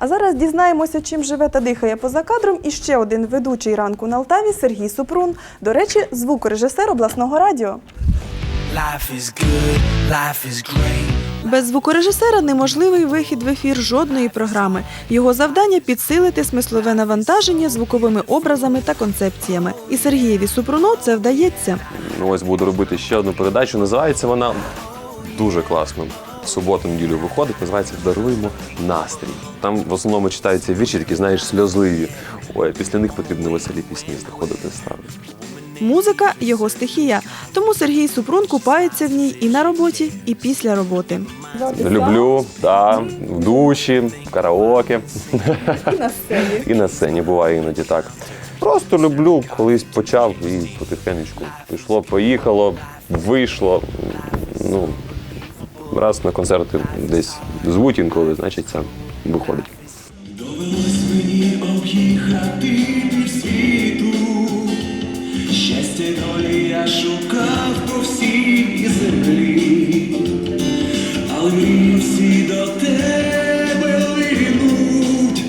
А зараз дізнаємося, чим живе та дихає поза кадром. І ще один ведучий ранку на Алтаві Сергій Супрун. До речі, звукорежисер обласного радіо. Life is good, life is great. Без звукорежисера неможливий вихід в ефір жодної програми. Його завдання підсилити смислове навантаження звуковими образами та концепціями. І Сергієві Супруну це вдається. Ось буду робити ще одну передачу. Називається вона дуже класно. Суботу неділю виходить, називається Даруємо настрій. Там в основному читаються вірші, такі, знаєш, сльозливі. Ой, після них потрібно веселі пісні знаходити ставити. Музика його стихія. Тому Сергій Супрун купається в ній і на роботі, і після роботи. Люблю, да, в душі, в караоке. І на сцені. І на сцені буває іноді так. Просто люблю, колись почав і потихенечку пішло, поїхало, вийшло. Ну, раз на концерти десь звуть інколи, значить це виходить. Довелось мені об'їхати півсвіту. Щастя долі я шукав по всій землі, але мрії всі до тебе линуть,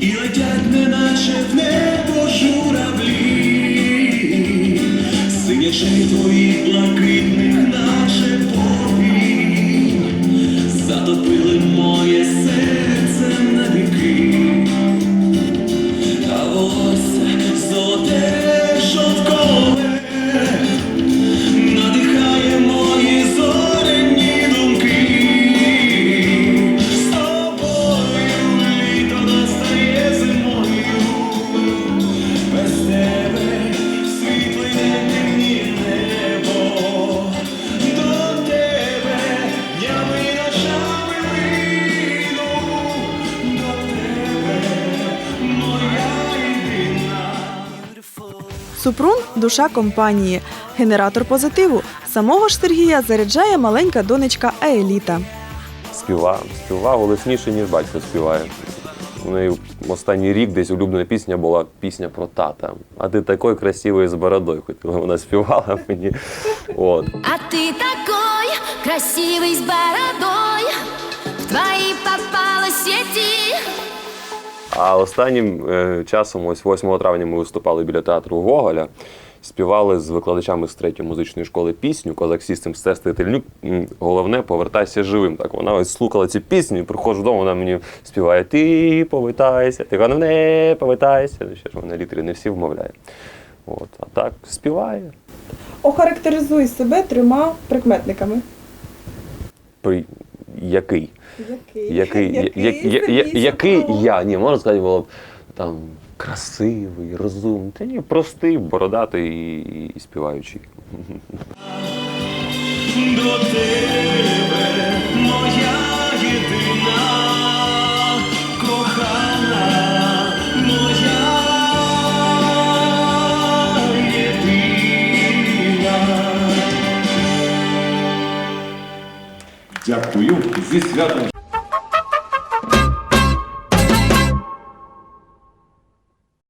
і летять неначе в небо журавлі, синячей твоїх блакитних Супрун душа компанії, генератор позитиву. Самого ж Сергія заряджає маленька донечка Аеліта. Співав, співав голосніше, ніж батько співає. У неї останній рік десь улюблена пісня була пісня про тата. А ти такий красивий з бородою. Хотіла вона співала мені. От. А ты такой красивый с бородой В твои попало сети А останнім е, часом, ось 8 травня, ми виступали біля театру Гоголя. Співали з викладачами з третьої музичної школи пісню Козак Сістем Стести Тельнюк. Головне, повертайся живим. Так вона ось слухала цю пісню, і приходжу вдома, вона мені співає Ти повертайся, ти головне повертайся. Ну, ще ж вона літери не всі вмовляє. От, а так співає. Охарактеризуй себе трьома прикметниками. При... Який? Який? Який, я- я- я- я- який я? Ні, можна сказати, було б там красивий, розумний. Та ні, простий, бородатий і, і співаючий. До тебе Дякую зі святом.